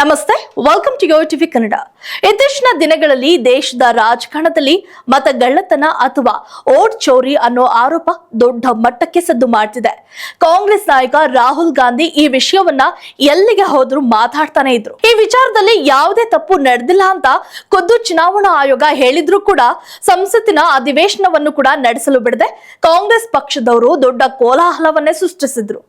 ನಮಸ್ತೆ welcome to Yo TV Kannada ಇತ್ತೀಚಿನ ದಿನಗಳಲ್ಲಿ ದೇಶದ ರಾಜಕಾರಣದಲ್ಲಿ ಮತಗಳ್ಳತನ ಅಥವಾ ಓಟ್ ಚೋರಿ ಅನ್ನೋ ಆರೋಪ ದೊಡ್ಡ ಮಟ್ಟಕ್ಕೆ ಸದ್ದು ಮಾಡ್ತಿದೆ. ಕಾಂಗ್ರೆಸ್ ನಾಯಕ ರಾಹುಲ್ ಗಾಂಧಿ ಈ ವಿಷಯವನ್ನ ಎಲ್ಲಿಗೆ ಹೋದ್ರು ಮಾತಾಡ್ತಾನೆ ಇದ್ರು. ಈ ವಿಚಾರದಲ್ಲಿ ಯಾವುದೇ ತಪ್ಪು ನಡೆದಿಲ್ಲ ಅಂತ ಖುದ್ದು ಚುನಾವಣಾ ಆಯೋಗ ಹೇಳಿದ್ರು ಕೂಡ ಸಂಸತ್ತಿನ ಅಧಿವೇಶನವನ್ನು ಕೂಡ ನಡೆಸಲು ಬಿಡದೆ ಕಾಂಗ್ರೆಸ್ ಪಕ್ಷದವರು ದೊಡ್ಡ ಕೋಲಾಹಲವನ್ನೇ ಸೃಷ್ಟಿಸಿದ್ರು.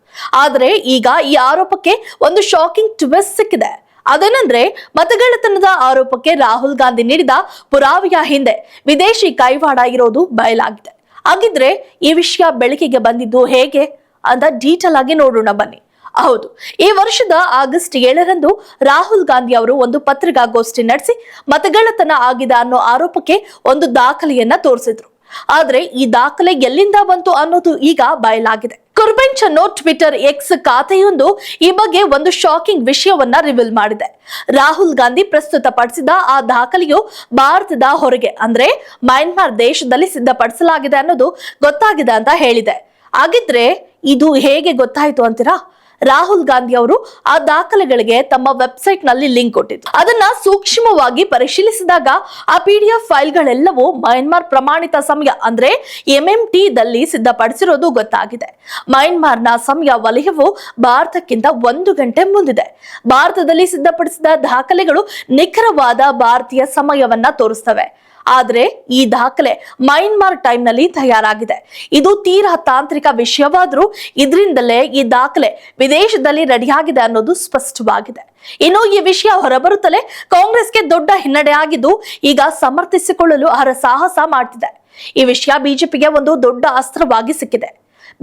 ಆದರೆ ಈಗ ಈ ಆರೋಪಕ್ಕೆ ಒಂದು ಶಾಕಿಂಗ್ ಟ್ವಿಸ್ಟ್ ಸಿಕ್ಕಿದೆ. ಅದೇನಂದ್ರೆ ಮತಗಳತನದ ಆರೋಪಕ್ಕೆ ರಾಹುಲ್ ಗಾಂಧಿ ನೀಡಿದ ಪುರಾವೆಯ ಹಿಂದೆ ವಿದೇಶಿ ಕೈವಾಡ ಇರೋದು ಬಯಲಾಗಿದೆ. ಹಾಗಿದ್ರೆ ಈ ವಿಷಯ ಬೆಳಕಿಗೆ ಬಂದಿದ್ದು ಹೇಗೆ? ಅಂತ ಡೀಟೇಲ್ ಆಗಿ ನೋಡೋಣ ಬನ್ನಿ. ಹೌದು, ಈ ವರ್ಷದ ಆಗಸ್ಟ್ ಏಳರಂದು ರಾಹುಲ್ ಗಾಂಧಿ ಅವರು ಒಂದು ಪತ್ರಿಕಾಗೋಷ್ಠಿ ನಡೆಸಿ ಮತಗಳತನ ಆಗಿದೆ ಅನ್ನೋ ಆರೋಪಕ್ಕೆ ಒಂದು ದಾಖಲೆಯನ್ನ ತೋರಿಸಿದ್ರು. ಆದ್ರೆ ಈ ದಾಖಲೆ ಎಲ್ಲಿಂದ ಬಂತು ಅನ್ನೋದು ಈಗ ಬಯಲಾಗಿದೆ. ಕುರ್ಬೆಂಚ್ ಅನ್ನೋ ಟ್ವಿಟರ್ ಎಕ್ಸ್ ಖಾತೆಯೊಂದು ಈ ಬಗ್ಗೆ ಒಂದು ಶಾಕಿಂಗ್ ವಿಷಯವನ್ನ ರಿವೀಲ್ ಮಾಡಿದೆ. ರಾಹುಲ್ ಗಾಂಧಿ ಪ್ರಸ್ತುತಪಡಿಸಿದ ಆ ದಾಖಲೆಯು ಭಾರತದ ಹೊರಗೆ, ಅಂದ್ರೆ ಮ್ಯಾನ್ಮಾರ್ ದೇಶದಲ್ಲಿ ಸಿದ್ಧಪಡಿಸಲಾಗಿದೆ ಅನ್ನೋದು ಗೊತ್ತಾಗಿದೆ ಅಂತ ಹೇಳಿದೆ. ಹಾಗಿದ್ರೆ ಇದು ಹೇಗೆ ಗೊತ್ತಾಯ್ತು ಅಂತೀರಾ? ರಾಹುಲ್ ಗಾಂಧಿ ಅವರು ಆ ದಾಖಲೆಗಳಿಗೆ ತಮ್ಮ ವೆಬ್ಸೈಟ್ನಲ್ಲಿ ಲಿಂಕ್ ಕೊಟ್ಟಿದ್ರು ಅದನ್ನ ಸೂಕ್ಷ್ಮವಾಗಿ ಪರಿಶೀಲಿಸಿದಾಗ ಆ ಪಿ ಡಿ ಎಫ್ ಫೈಲ್ಗಳೆಲ್ಲವೂ ಮಯನ್ಮಾರ್ ಪ್ರಮಾಣಿತ ಸಮಯ ಅಂದ್ರೆ ಎಂಎಂಟಿ ದಲ್ಲಿ ಸಿದ್ಧಪಡಿಸಿರೋದು ಗೊತ್ತಾಗಿದೆ. ಮಯನ್ಮಾರ್ನ ಸಮಯ ವಲಯವು ಭಾರತಕ್ಕಿಂತ ಒಂದು ಗಂಟೆ ಮುಂದಿದೆ. ಭಾರತದಲ್ಲಿ ಸಿದ್ಧಪಡಿಸಿದ ದಾಖಲೆಗಳು ನಿಖರವಾದ ಭಾರತೀಯ ಸಮಯವನ್ನ ತೋರಿಸ್ತವೆ. ಆದ್ರೆ ಈ ದಾಖಲೆ ಮೈನ್ಮಾರ್ ಟೈಮ್ನಲ್ಲಿ ತಯಾರಾಗಿದೆ. ಇದು ತೀರಾ ತಾಂತ್ರಿಕ ವಿಷಯವಾದ್ರೂ ಇದರಿಂದಲೇ ಈ ದಾಖಲೆ ವಿದೇಶದಲ್ಲಿ ರೆಡಿಯಾಗಿದೆ ಅನ್ನೋದು ಸ್ಪಷ್ಟವಾಗಿದೆ. ಇನ್ನು ಈ ವಿಷಯ ಹೊರಬರುತ್ತಲೇ ಕಾಂಗ್ರೆಸ್ಗೆ ದೊಡ್ಡ ಹಿನ್ನಡೆ ಆಗಿದ್ದು ಈಗ ಸಮರ್ಥಿಸಿಕೊಳ್ಳಲು ಅವರ ಸಾಹಸ ಮಾಡ್ತಿದೆ. ಈ ವಿಷಯ ಬಿಜೆಪಿಗೆ ಒಂದು ದೊಡ್ಡ ಅಸ್ತ್ರವಾಗಿ ಸಿಕ್ಕಿದೆ.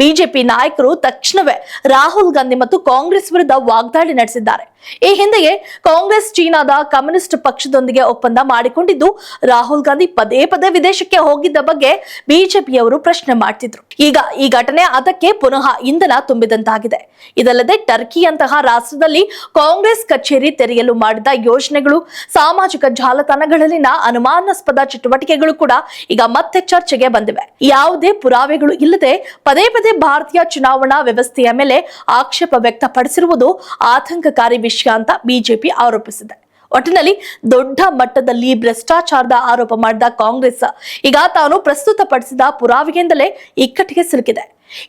ಬಿಜೆಪಿ ನಾಯಕರು ತಕ್ಷಣವೇ ರಾಹುಲ್ ಗಾಂಧಿ ಮತ್ತು ಕಾಂಗ್ರೆಸ್ ವಿರುದ್ಧ ವಾಗ್ದಾಳಿ ನಡೆಸಿದ್ದಾರೆ. ಈ ಹಿಂದೆಯೇ ಕಾಂಗ್ರೆಸ್ ಚೀನಾದ ಕಮ್ಯುನಿಸ್ಟ್ ಪಕ್ಷದೊಂದಿಗೆ ಒಪ್ಪಂದ ಮಾಡಿಕೊಂಡಿದ್ದು, ರಾಹುಲ್ ಗಾಂಧಿ ಪದೇ ಪದೇ ವಿದೇಶಕ್ಕೆ ಹೋಗಿದ್ದ ಬಗ್ಗೆ ಬಿಜೆಪಿಯವರು ಪ್ರಶ್ನೆ ಮಾಡ್ತಿದ್ರು. ಈಗ ಈ ಘಟನೆ ಅದಕ್ಕೆ ಪುನಃ ಇಂಧನ ತುಂಬಿದಂತಾಗಿದೆ. ಇದಲ್ಲದೆ ಟರ್ಕಿಯಂತಹ ರಾಷ್ಟ್ರದಲ್ಲಿ ಕಾಂಗ್ರೆಸ್ ಕಚೇರಿ ತೆರೆಯಲು ಮಾಡಿದ ಯೋಜನೆಗಳು, ಸಾಮಾಜಿಕ ಜಾಲತಾಣಗಳಲ್ಲಿನ ಅನುಮಾನಾಸ್ಪದ ಚಟುವಟಿಕೆಗಳು ಕೂಡ ಈಗ ಮತ್ತೆ ಚರ್ಚೆಗೆ ಬಂದಿವೆ. ಯಾವುದೇ ಪುರಾವೆಗಳು ಇಲ್ಲದೆ ಪದೇ ಪದೇ ಭಾರತೀಯ ಚುನಾವಣಾ ವ್ಯವಸ್ಥೆಯ ಮೇಲೆ ಆಕ್ಷೇಪ ವ್ಯಕ್ತಪಡಿಸಿರುವುದು ಆತಂಕಕಾರಿ ವಿಷಯ ಅಂತ ಬಿಜೆಪಿ ಆರೋಪಿಸಿದೆ. ಒಟ್ಟಿನಲ್ಲಿ ದೊಡ್ಡ ಮಟ್ಟದಲ್ಲಿ ಭ್ರಷ್ಟಾಚಾರದ ಆರೋಪ ಮಾಡಿದ ಕಾಂಗ್ರೆಸ್ ಈಗ ತಾನು ಪ್ರಸ್ತುತಪಡಿಸಿದ ಪುರಾವೆಯಿಂದಲೇ ಇಕ್ಕಟ್ಟಿಗೆ ಸಿಲುಕಿದೆ.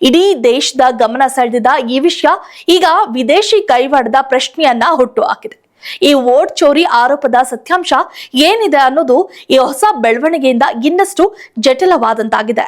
ಇಡೀ ದೇಶದ ಗಮನ ಸೆಳೆದಿದ್ದ ಈ ವಿಷಯ ಈಗ ವಿದೇಶಿ ಕೈವಾಡದ ಪ್ರಶ್ನೆಯನ್ನ ಹುಟ್ಟು ಹಾಕಿದೆ. ಈ ವೋಟ್ ಚೋರಿ ಆರೋಪದ ಸತ್ಯಾಂಶ ಏನಿದೆ ಅನ್ನೋದು ಈ ಹೊಸ ಬೆಳವಣಿಗೆಯಿಂದ ಇನ್ನಷ್ಟು ಜಟಿಲವಾದಂತಾಗಿದೆ.